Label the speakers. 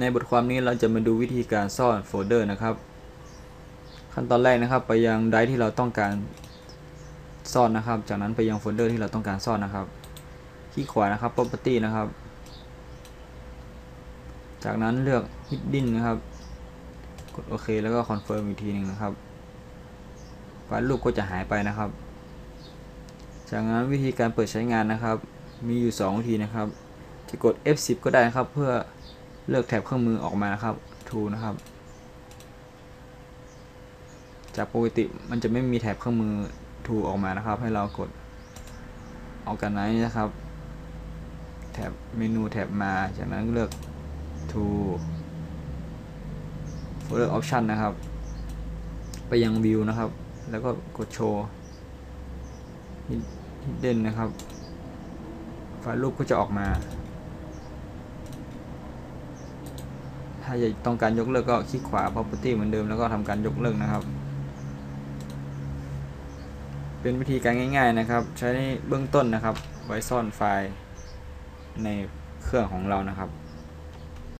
Speaker 1: ในบทความนี้เราจะมาดูวิธีการซ่อนโฟลเดอร์นะครับ ขั้นตอนแรกนะครับ ไปยังไดร์ที่เราต้องการซ่อนนะครับ จากนั้นไปยังโฟลเดอร์ที่เราต้องการซ่อนนะครับคลิกขวานะครับ property นะครับ จากนั้นเลือก hidden นะครับ กดโอเคแล้วก็ confirm อีกทีหนึ่งนะครับไฟล์รูปก็จะหายไปนะครับ จากนั้นวิธีการเปิดใช้งานนะครับ มีอยู่ 2 วิธีนะครับ จะกด F10 ก็ได้นะครับเพื่อ เลือกแถบเครื่องมือออกมานะครับ Tool นะครับ จากปกติมันจะไม่มีแถบเครื่องมือ Tool ออกมานะครับ ให้เรากด Organize นะครับ แถบเมนูแถบมา จากนั้นเลือก Tool Folder Option นะครับ ไปยัง View นะครับ แล้วก็กดโชว์ Hidden นะครับไฟล์รูปก็จะออกมา ถ้าอยากต้องการยกเลิกก็คลิกขวา property เหมือนเดิมแล้วก็ทำการยกเลิกนะครับ เป็นวิธีการง่าย ๆนะครับ ใช้เบื้องต้นนะครับ ไว้ซ่อนไฟล์ในเครื่องของเรานะครับ